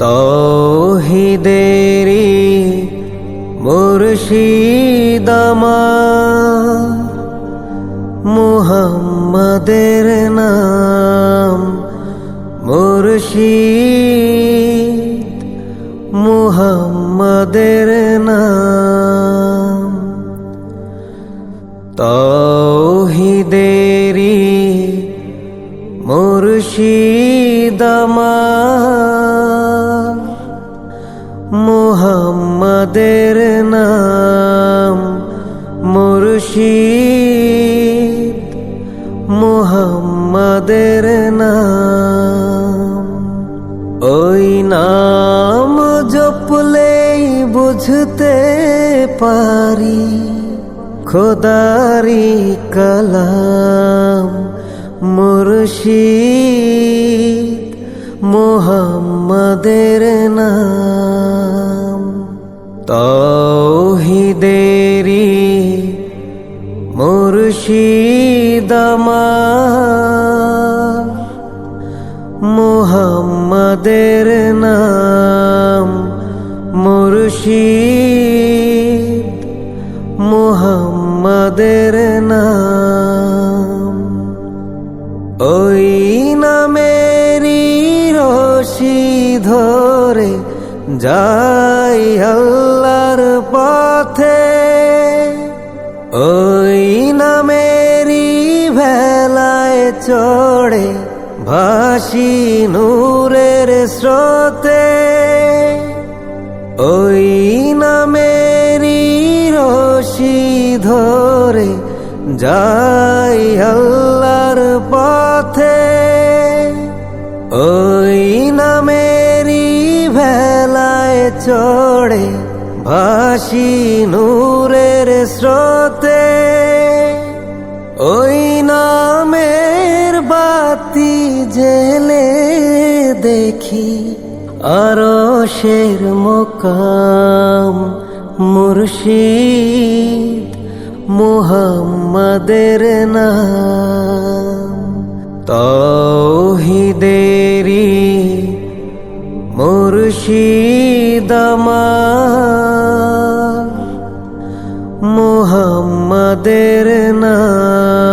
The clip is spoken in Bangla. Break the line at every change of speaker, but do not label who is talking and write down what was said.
তৌহিদেরি মুর্শিদামা মুহাম্মাদের নাম মুর্শিদ মুহাম্মাদের নাম তৌহিদেরি মুর্শিদামা মুহাম্মাদের নাম মুর্শিদ মুহাম্মাদের নাম। ওই নাম জপলেই বুঝতে পারি খোদারি কালাম মুর্শিদ মোহাম্মদের নাম। তৌহিদেরি মুর্শিদামা মুহাম্মাদের নাম মুর্শিদ মুহাম্মাদের নাম। ওই নামেরই রশি ধরে যাই আল্লাহর পথে, ওই নামেরই ভেলায় চড়ে ভাসি নূরের স্রোতে। ওই নামেরই রশি ধরে যাই আল্লাহর চড়ে ভাসি নূরের স্রোতে, ওই নামের বাতি জেলে দেখি আরও শের মোকাম মুর্শিদ মুহাম্মাদের নাম। তৌহিদেরি মুর্শিদামা মোহাম্মদের নাম।